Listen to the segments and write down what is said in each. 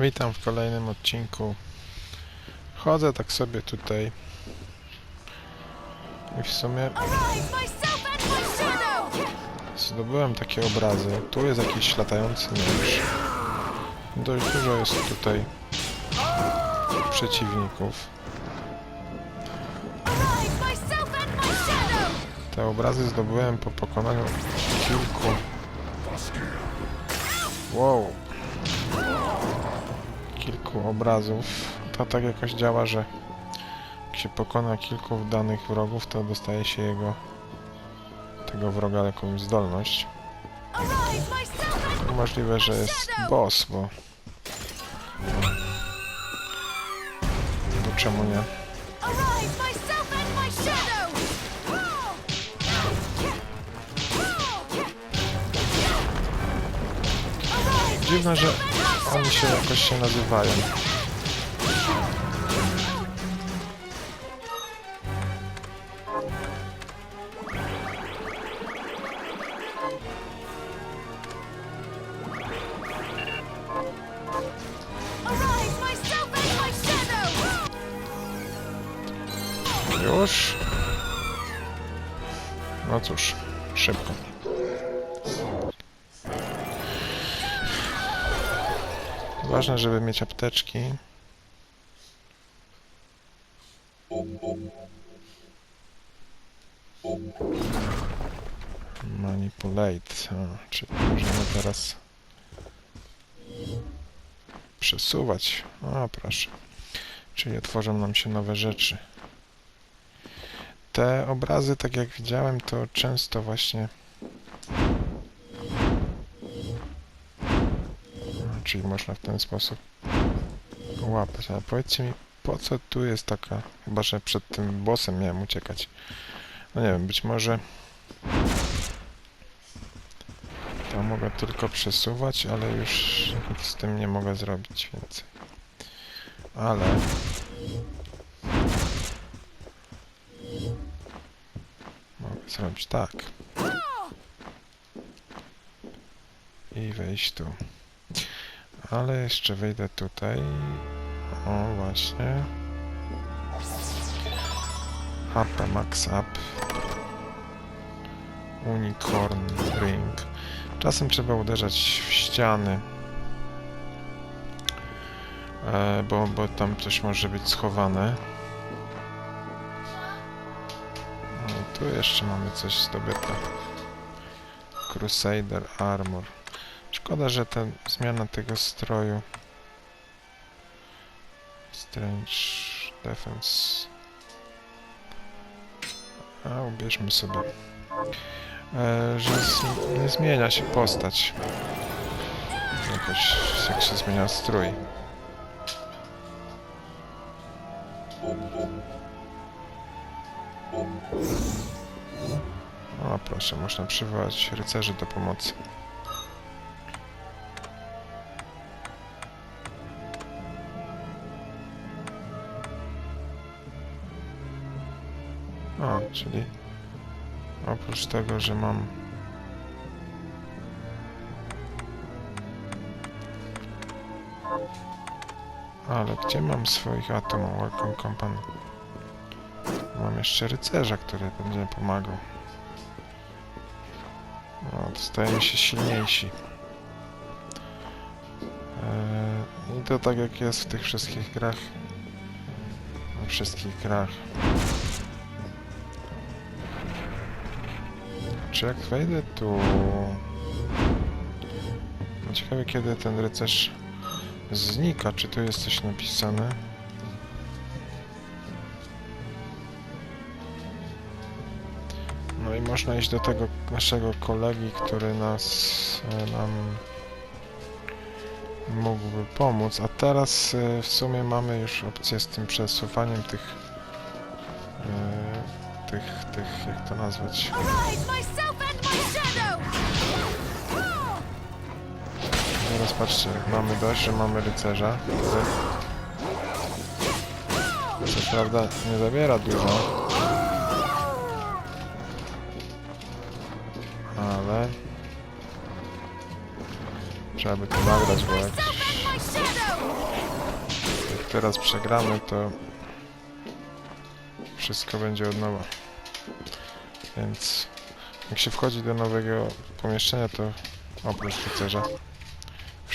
Witam w kolejnym odcinku. Chodzę tak sobie tutaj. I w sumie zdobyłem takie obrazy. Tu jest jakiś latający nóż. Dość dużo jest tutaj przeciwników. Te obrazy zdobyłem po pokonaniu kilku. Wow. Kilku obrazów. To tak jakoś działa, że jak się pokona kilku danych wrogów, to dostaje się jego tego wroga jakąś zdolność. Możliwe, że jest boss, bo... Bo czemu nie? Dziwne, że oni się jakoś się nazywają. Już? No cóż, szybko. Ważne, żeby mieć apteczki. Manipulate. Czyli możemy teraz przesuwać. O, proszę. Czyli otworzą nam się nowe rzeczy. Te obrazy, tak jak widziałem, to często właśnie. Czyli można w ten sposób łapać. Ale powiedzcie mi, po co tu jest taka. Chyba, że przed tym bossem miałem uciekać. No nie wiem, być może. To mogę tylko przesuwać, ale już nic z tym nie mogę zrobić więcej. Ale. Mogę zrobić tak. I wejść tu. Ale jeszcze wejdę tutaj. O, właśnie. HP max up. Unicorn ring. Czasem trzeba uderzać w ściany. E, bo, bo tam coś może być schowane. No i tu jeszcze mamy coś zdobyte. Crusader Armor. Szkoda, że ta zmiana tego stroju. Strange Defense. A, ubierzmy sobie. E, że nie zmienia się postać. Jakoś jak się zmienia strój. O proszę, można przywołać rycerzy do pomocy. O, czyli oprócz tego, że mam Ale gdzie mam swoich atom Welcome Company? Mam jeszcze rycerza, który będzie pomagał. No, stajemy się silniejsi. Eee, I to tak jak jest w tych wszystkich grach. We wszystkich grach. Czy jak wejdę tu... No Ciekawe kiedy ten rycerz znika. Czy tu jest coś napisane? No i można iść do tego naszego kolegi, który nas e, nam mógłby pomóc. A teraz e, w sumie mamy już opcję z tym przesuwaniem tych e, tych, tych, jak to nazwać? Teraz patrzcie, mamy dość, że mamy rycerza, co prawda nie zabiera dużo, ale trzeba by to nagrać, bo jak shadow! teraz przegramy, to wszystko będzie od nowa. Więc jak się wchodzi do nowego pomieszczenia, to oprócz rycerza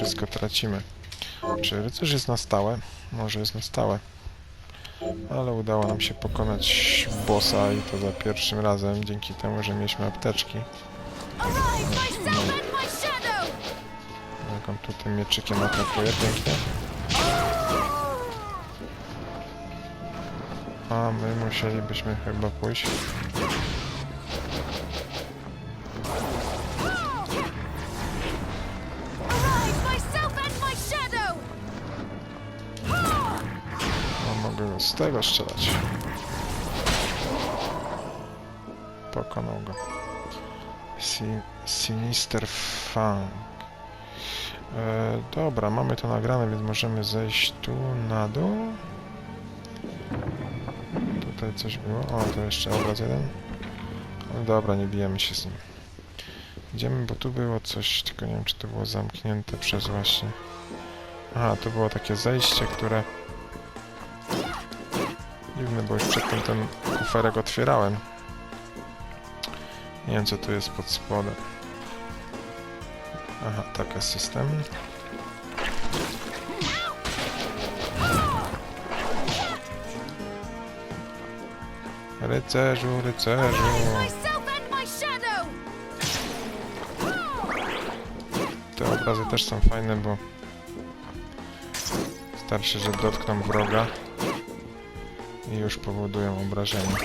wszystko tracimy. Czy rycerz jest na stałe? Może jest na stałe. Ale udało nam się pokonać bossa i to za pierwszym razem, dzięki temu, że mieliśmy apteczki. Jak on tu tym mieczykiem atakuje pięknie. A my musielibyśmy chyba pójść. Z tego strzelać. Pokonał go. Si Sinister Fang. E, dobra, mamy to nagrane, więc możemy zejść tu na dół. Tutaj coś było. O, to jeszcze obraz jeden. Dobra, nie bijemy się z nim. Idziemy, bo tu było coś, tylko nie wiem, czy to było zamknięte przez właśnie... Aha, to było takie zejście, które... Dziwne, bo już przedtem ten kuferek otwierałem. Nie wiem, co tu jest pod spodem. Aha, taka system. Rycerzu, rycerzu. Te obrazy też są fajne, bo starszy, że dotkną wroga i już powodują obrażenia.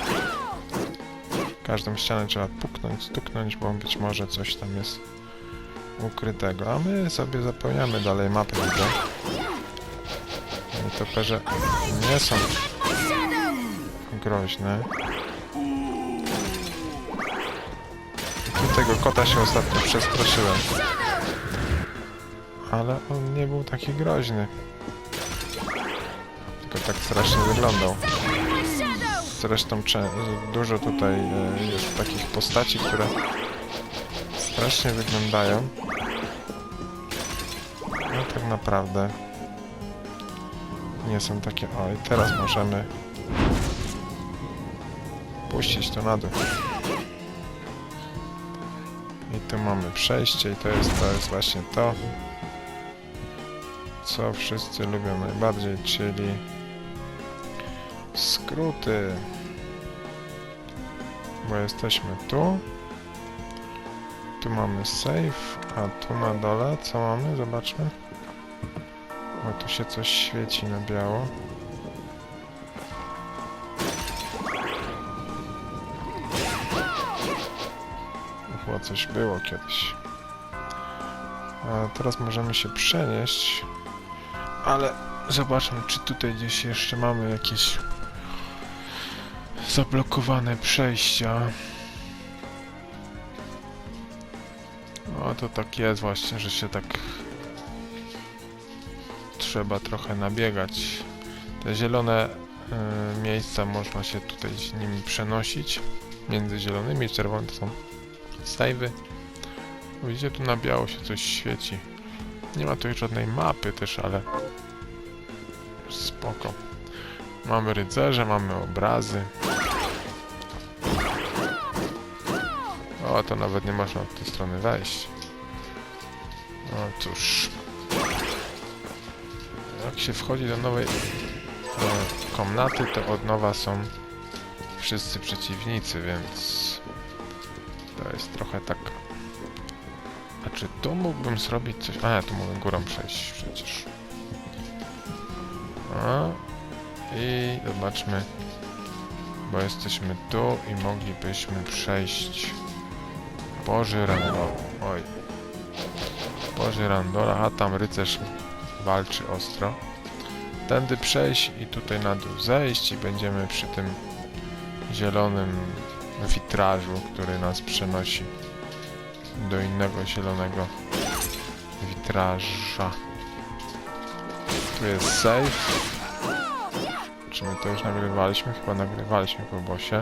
Każdą ścianę trzeba puknąć, stuknąć, bo być może coś tam jest ukrytego. A my sobie zapełniamy dalej mapę, widzę. Nietoperze nie są groźne. Tu tego kota się ostatnio przestraszyłem. Ale on nie był taki groźny. Tylko tak strasznie wyglądał. Zresztą dużo tutaj e, jest takich postaci, które strasznie wyglądają. No tak naprawdę nie są takie... O, i teraz możemy puścić to na dół. I tu mamy przejście i to jest, to jest właśnie to, co wszyscy lubią najbardziej, czyli skróty. Bo jesteśmy tu. Tu mamy save, a tu na dole co mamy? Zobaczmy. Bo tu się coś świeci na biało. Chyba coś było kiedyś. A teraz możemy się przenieść. Ale zobaczmy, czy tutaj gdzieś jeszcze mamy jakieś zablokowane przejścia. No to tak jest właśnie, że się tak trzeba trochę nabiegać. Te zielone y, miejsca można się tutaj nimi przenosić. Między zielonymi i czerwonymi to są stajwy. Widzicie, tu na biało się coś świeci. Nie ma tu żadnej mapy też, ale spoko. Mamy rycerze, mamy obrazy. O, to nawet nie można od tej strony wejść. No cóż. Jak się wchodzi do nowej e, komnaty, to od nowa są wszyscy przeciwnicy, więc to jest trochę tak... A czy tu mógłbym zrobić coś? A, ja tu mogę górą przejść przecież. A, i zobaczmy, bo jesteśmy tu i moglibyśmy przejść Boży Randola. Oj. Boży Randola, a tam rycerz walczy ostro. Tędy przejść i tutaj na dół zejść i będziemy przy tym zielonym witrażu, który nas przenosi do innego zielonego witraża. Tu jest save. Czy my to już nagrywaliśmy? Chyba nagrywaliśmy po bossie.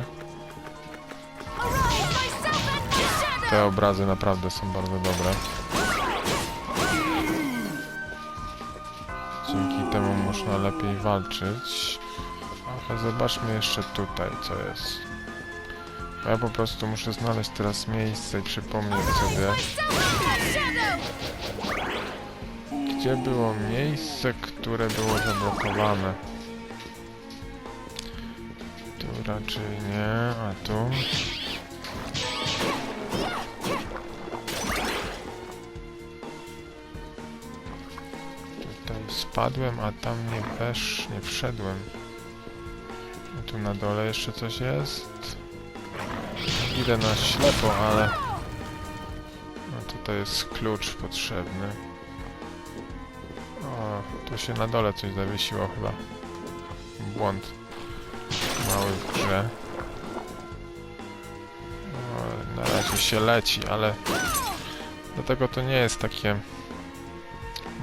Te obrazy naprawdę są bardzo dobre. Dzięki temu można lepiej walczyć. Ale zobaczmy jeszcze tutaj, co jest. Ja po prostu muszę znaleźć teraz miejsce i przypomnieć sobie, gdzie było miejsce, które było zablokowane. Tu raczej nie, a tu. Tutaj spadłem, a tam nie wesz, nie wszedłem. A tu na dole jeszcze coś jest. Idę na ślepo, ale... No tutaj jest klucz potrzebny. O, tu się na dole coś zawiesiło chyba. Błąd mały w grze. O, na razie się leci, ale dlatego to nie jest takie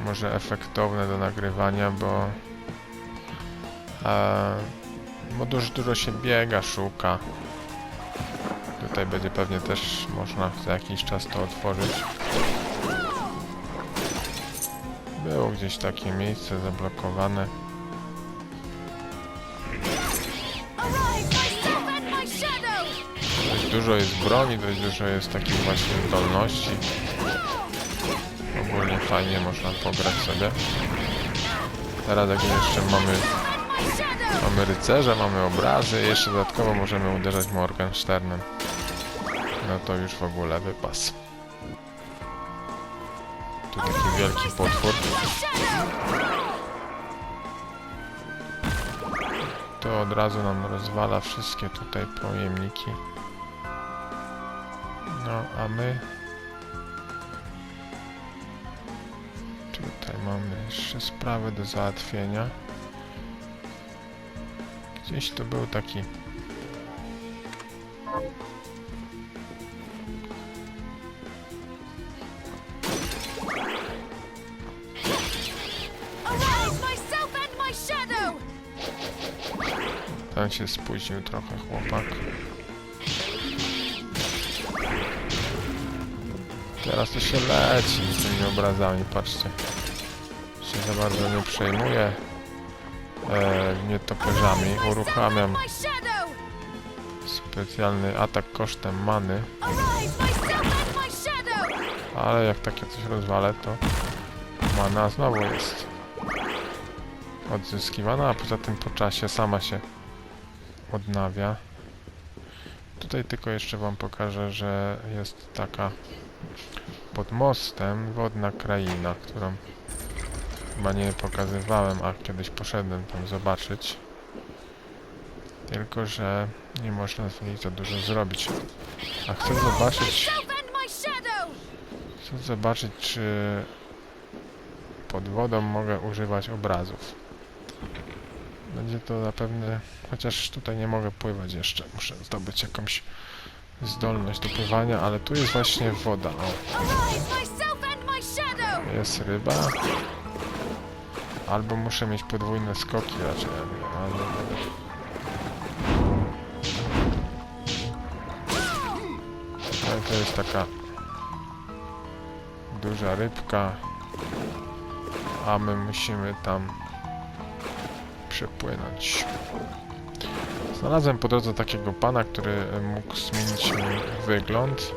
może efektowne do nagrywania, bo e, bo dużo, dużo się biega, szuka. Tutaj będzie pewnie też można za jakiś czas to otworzyć. Było gdzieś takie miejsce zablokowane. Dość dużo jest broni, dość dużo jest takich właśnie zdolności. Ogólnie fajnie można pograć sobie. Teraz jak jeszcze mamy, mamy rycerza, mamy obrazy, jeszcze dodatkowo możemy uderzać Morgensternem. No to już w ogóle wypas. Tu taki wielki potwór. To od razu nam rozwala wszystkie tutaj pojemniki. No, a my... mamy jeszcze sprawę do załatwienia. Gdzieś tu był taki... Ten się spóźnił trochę chłopak. Teraz to się leci z tymi obrazami, patrzcie. Za bardzo nie przejmuje e, nietoperzami. Uruchamiam specjalny atak kosztem many, ale jak takie coś rozwalę, to mana znowu jest odzyskiwana, a poza tym po czasie sama się odnawia. Tutaj tylko jeszcze wam pokażę, że jest taka pod mostem wodna kraina, którą chyba nie pokazywałem, a kiedyś poszedłem tam zobaczyć. Tylko, że nie można z niej za dużo zrobić. A chcę zobaczyć, chcę zobaczyć, czy pod wodą mogę używać obrazów. Będzie to zapewne, chociaż tutaj nie mogę pływać jeszcze, muszę zdobyć jakąś zdolność do pływania, ale tu jest właśnie woda. O, jest ryba. Albo muszę mieć podwójne skoki raczej, ale... Ale to jest taka duża rybka, a my musimy tam przepłynąć. Znalazłem po drodze takiego pana, który mógł zmienić mi wygląd.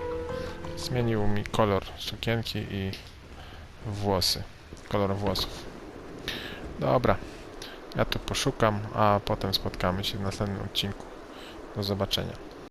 Zmienił mi kolor sukienki i włosy. Kolor włosów. Dobra. Ja tu poszukam, a potem spotkamy się w następnym odcinku. Do zobaczenia.